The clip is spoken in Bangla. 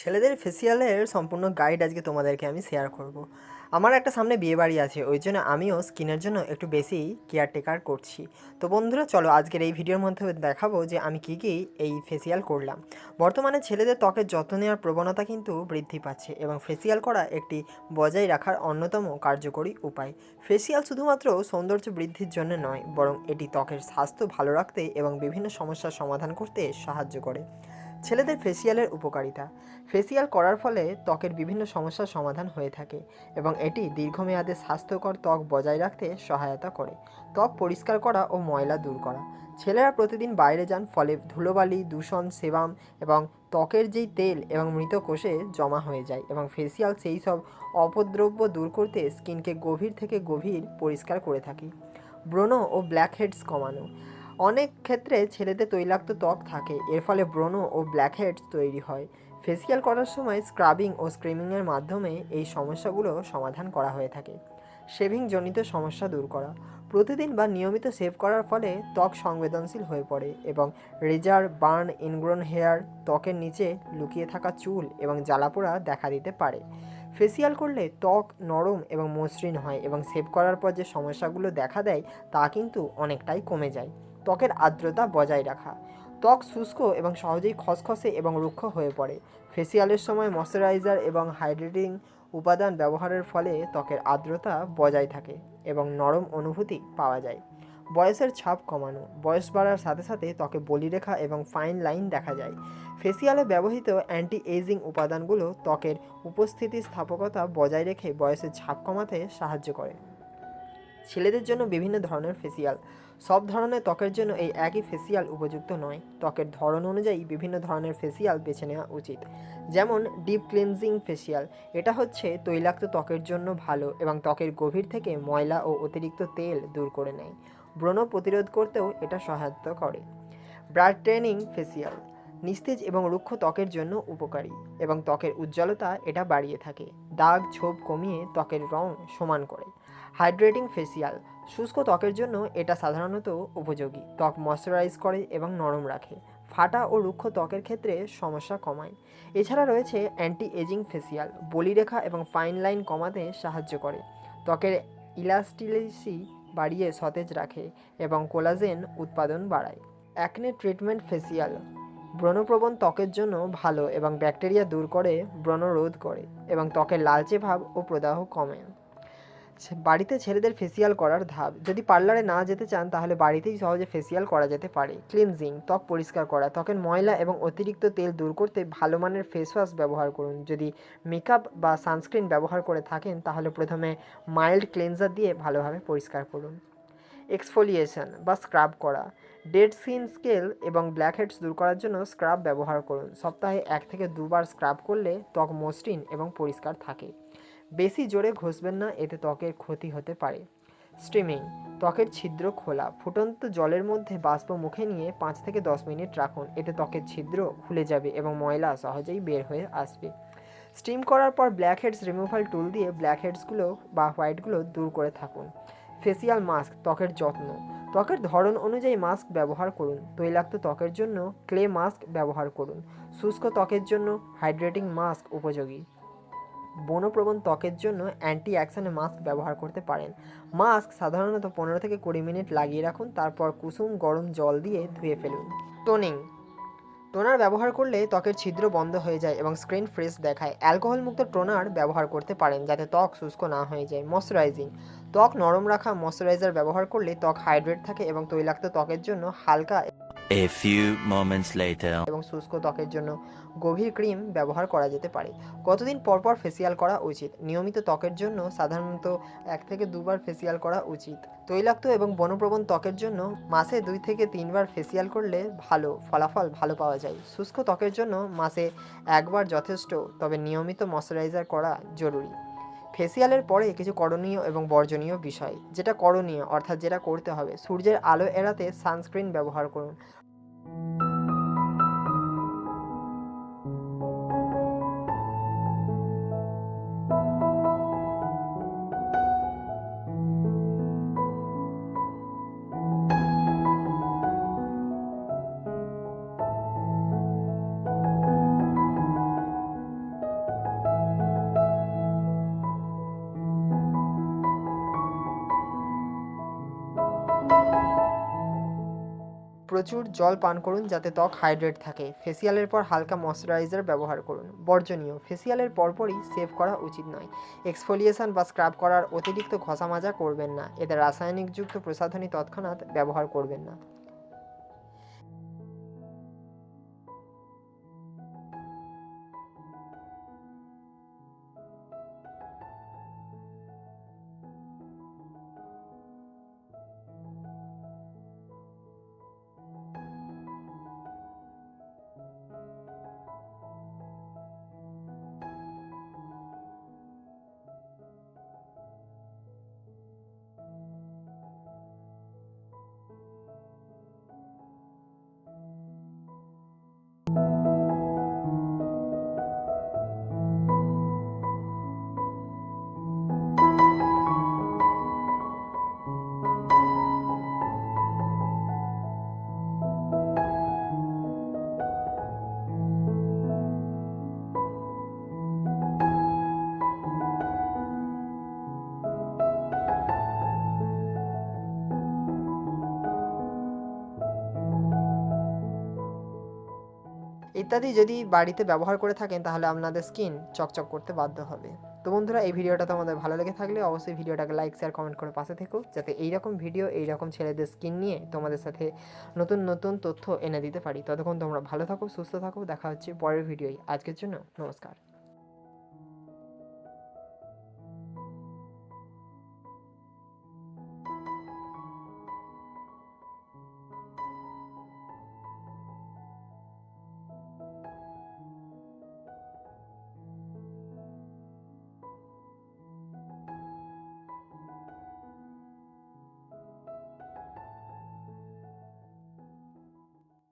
ছেলেদের ফেসিয়ালের সম্পূর্ণ গাইড আজকে তোমাদেরকে আমি শেয়ার করব। আমার একটা সামনে বিয়ে বাড়ি আছে, ওই জন্য আমিও স্কিনের জন্য একটু বেশি কেয়ারটেকার করছি। তো বন্ধুরা, চলো আজকের এই ভিডিওর মধ্যে দেখাবো যে আমি কী কী এই ফেসিয়াল করলাম। বর্তমানে ছেলেদের ত্বকের যত্ন নেওয়ার প্রবণতা কিন্তু বৃদ্ধি পাচ্ছে এবং ফেসিয়াল করা একটি বজায় রাখার অন্যতম কার্যকরী উপায়। ফেসিয়াল শুধুমাত্র সৌন্দর্য বৃদ্ধির জন্য নয়, বরং এটি ত্বকের স্বাস্থ্য ভালো রাখতে এবং বিভিন্ন সমস্যার সমাধান করতে সাহায্য করে। ছেলেদের ফেসিয়ালের উপকারিতা। ফেসিয়াল করার ফলে ত্বকের বিভিন্ন সমস্যার সমাধান হয়ে থাকে এবং এটি দীর্ঘমেয়াদে স্বাস্থ্যকর ত্বক বজায় রাখতে সহায়তা করে। ত্বক পরিষ্কার করা ও ময়লা দূর করা। ছেলেরা প্রতিদিন বাইরে যান ফলে ধুলোবালি, দূষণ, সেবাম এবং ত্বকের যেই তেল এবং মৃত কোষে জমা হয়ে যায় এবং ফেসিয়াল সেই সব অপদ্রব্য দূর করতে স্কিনকে গভীর থেকে গভীর পরিষ্কার করে থাকে। ব্রণ ও ব্ল্যাক হেডস কমানো। অনেক ক্ষেত্রে ছেলেদের তৈলাক্ত ত্বক থাকে। এর ফলে ব্রণ ও ব্ল্যাক হেডস তৈরি হয়। ফেসিয়াল করার সময় স্ক্রাবিং ও স্ক্রিমিংয়ের মাধ্যমে এই সমস্যাগুলো সমাধান করা হয়ে থাকে। শেভিং জনিত সমস্যা দূর করা। প্রতিদিন বা নিয়মিত সেভ করার ফলে ত্বক সংবেদনশীল হয়ে পড়ে এবং রেজার, বার্ন ইনগ্রোন হেয়ার ত্বকের নিচে লুকিয়ে থাকা চুল এবং জ্বালাপোড়া দেখা দিতে পারে। ফেসিয়াল করলে ত্বক নরম এবং মসৃণ হয় এবং সেভ করার পর যে সমস্যাগুলো দেখা দেয়, তা কিন্তু অনেকটাই কমে যায়। ত্বকের আর্দ্রতা বজায় রাখা। ত্বক শুষ্ক এবং সহজেই খসখসে এবং রুক্ষ হয়ে পড়ে। ফেসিয়ালের সময় ময়শ্চারাইজার এবং হাইড্রেটিং উপাদান ব্যবহারের ফলে ত্বকের আর্দ্রতা বজায় থাকে এবং নরম অনুভূতি পাওয়া যায়। বয়সের ছাপ কমানো। বয়স বাড়ার সাথে সাথে ত্বকে বলিরেখা এবং ফাইন লাইন দেখা যায়। ফেসিয়ালে ব্যবহৃত অ্যান্টি এজিং উপাদানগুলো ত্বকের উপস্থিতি স্থাপকতা বজায় রেখে বয়সের ছাপ কমাতে সাহায্য করে। ছেলেদের জন্য বিভিন্ন ধরনের ফেসিয়াল সব ধরনের ত্বকের জন্য এই একই ফেসিয়াল উপযুক্ত নয়। ত্বকের ধরন অনুযায়ী বিভিন্ন ধরনের ফেসিয়াল বেছে নেওয়া উচিত। যেমন ডিপ ক্লিনজিং ফেসিয়াল এটা হচ্ছে তৈলাক্ত ত্বকের জন্য ভালো এবং ত্বকের গভীর থেকে ময়লা ও অতিরিক্ত তেল দূর করে নেয়। ব্রণ প্রতিরোধ করতেও এটা সহায়তা করে। ব্রাড ট্রেনিং ফেসিয়াল, নিস্তেজ এবং রুক্ষ ত্বকের জন্য উপকারী এবং ত্বকের উজ্জ্বলতা এটা বাড়িয়ে থাকে। দাগ, ছোপ কমিয়ে ত্বকের রং সমান করে। হাইড্রেটিং ফেসিয়াল, শুষ্ক ত্বকের জন্য এটা সাধারণত উপযোগী। ত্বক ময়শ্চারাইজ করে এবং নরম রাখে। ফাটা ও রুক্ষ ত্বকের ক্ষেত্রে সমস্যা কমায়। এছাড়া রয়েছে অ্যান্টি এজিং ফেসিয়াল বলিরেখা এবং ফাইন লাইন কমাতে সাহায্য করে। ত্বকের ইলাস্টিলিসি বাড়িয়ে সতেজ রাখে এবং কোলাজেন উৎপাদন বাড়ায়। Acne treatment facial. ব্রণপ্রবণ ত্বকের জন্য ভালো এবং ব্যাকটেরিয়া দূর করে ব্রণ রোধ করে এবং ত্বকের লালচে ভাব ও প্রদাহ কমে। ছে- বাড়িতে ছেলেদের ফেসিয়াল করার ধাপ। যদি পার্লারে না যেতে চান, তাহলে বাড়িতেই সহজে ফেসিয়াল করা যেতে পারে। ক্লিনজিং ত্বক পরিষ্কার করা, ত্বকের ময়লা এবং অতিরিক্ত তেল দূর করতে ভালো মানের ফেস ওয়াশ ব্যবহার করুন। যদি মেকআপ বা সানস্ক্রিন ব্যবহার করে থাকেন, তাহলে প্রথমে মাইল্ড ক্লিনজার দিয়ে ভালোভাবে পরিষ্কার করুন। এক্সফোলিয়েশন বা স্ক্রাব করা ডেড সিন স্কেল এবং ব্ল্যাক হেডস দূর করার জন্য স্ক্রাব ব্যবহার করুন। সপ্তাহে এক থেকে দুবার স্ক্রাব করলে ত্বক মসৃণ এবং পরিষ্কার থাকে। বেশি জোরে ঘষবেন না, এতে ত্বকের ক্ষতি হতে পারে। স্ট্রিমিং ত্বকের ছিদ্র খোলা, ফুটন্ত জলের মধ্যে বাষ্প মুখে নিয়ে পাঁচ থেকে দশ মিনিট রাখুন, এতে ত্বকের ছিদ্র খুলে যাবে এবং ময়লা সহজেই বের হয়ে আসবে। স্টিম করার পর ব্ল্যাক হেডস রিমুভাল টুল দিয়ে ব্ল্যাক হেডসগুলো বা হোয়াইটগুলো দূর করে থাকুন। ফেসিয়াল মাস্ক, ত্বকের যত্ন। ত্বকের ধরন অনুযায়ী মাস্ক ব্যবহার করুন। তৈলাক্ত ত্বকের জন্য ক্লে মাস্ক ব্যবহার করুন। শুষ্ক ত্বকের জন্য হাইড্রেটিং মাস্ক উপযোগী। বনপ্রবণ ত্বকের জন্য অ্যান্টি অ্যাকশনে মাস্ক ব্যবহার করতে পারেন। মাস্ক সাধারণত পনেরো থেকে কুড়ি মিনিট লাগিয়ে রাখুন, তারপর কুসুম গরম জল দিয়ে ধুয়ে ফেলুন। টোনিং টোনার ব্যবহার করলে ত্বকের ছিদ্র বন্ধ হয়ে যায় এবং স্ক্রিন ফ্রেশ দেখায়। অ্যালকোহল মুক্ত টোনার ব্যবহার করতে পারেন যাতে ত্বক শুষ্ক না হয়ে যায়। ময়শ্চারাইজিং ত্বক নরম রাখা ময়শ্চারাইজার ব্যবহার করলে ত্বক হাইড্রেট থাকে এবং তৈলাক্ত ত্বকের জন্য হালকা A few moments later. এবং শুষ্ক ত্বকের জন্য গভীর ক্রিম ব্যবহার করা যেতে পারে। কতদিন পর পর ফেসিয়াল করা উচিত? নিয়মিত ত্বকের জন্য সাধারণত এক থেকে দুবার ফেসিয়াল করা উচিত। তৈলাক্ত এবং বনপ্রবণ ত্বকের জন্য মাসে দুই থেকে তিনবার ফেসিয়াল করলে ভালো, ফলাফল ভালো পাওয়া যায়। শুষ্ক ত্বকের জন্য মাসে একবার যথেষ্ট, তবে নিয়মিত ময়শ্চারাইজার করা জরুরি। ফেসিয়ালের পরে কিছু করণীয় এবং বর্জনীয় বিষয়, যেটা করণীয়, অর্থাৎ যেটা করতে হবে। সূর্যের আলো এড়াতে সানস্ক্রিন ব্যবহার করুন। thank you প্রচুর জল পান করুন যাতে ত্বক হাইড্রেট থাকে। ফেসিয়ালের পর হালকা ময়শ্চারাইজার ব্যবহার করুন। বর্জনীয়। ফেসিয়ালের পরপরই সেভ করা উচিত নয়। এক্সফোলিয়েশন বা স্ক্রাব করার অতিরিক্ত ঘষা মাজা করবেন না। এতে রাসায়নিকযুক্ত প্রসাধনী তৎক্ষণাৎ ব্যবহার করবেন না। ইত্যাদি যদি বাড়িতে ব্যবহার করে থাকেন, তাহলে আপনাদের স্কিন চকচক করতে বাধ্য হবে। তো বন্ধুরা, এই ভিডিওটা তোমাদের ভালো লেগে থাকলে অবশ্যই ভিডিওটাকে লাইক শেয়ার কমেন্ট করে পাশে থেকো, যাতে এইরকম ভিডিও এইরকম ছেলেদের স্কিন নিয়ে তোমাদের সাথে নতুন নতুন তথ্য এনে দিতে পারি। ততক্ষণ তোমরা ভালো থাকো, সুস্থ থাকো, দেখা হচ্ছে পরের ভিডিওই আজকের জন্য নমস্কার।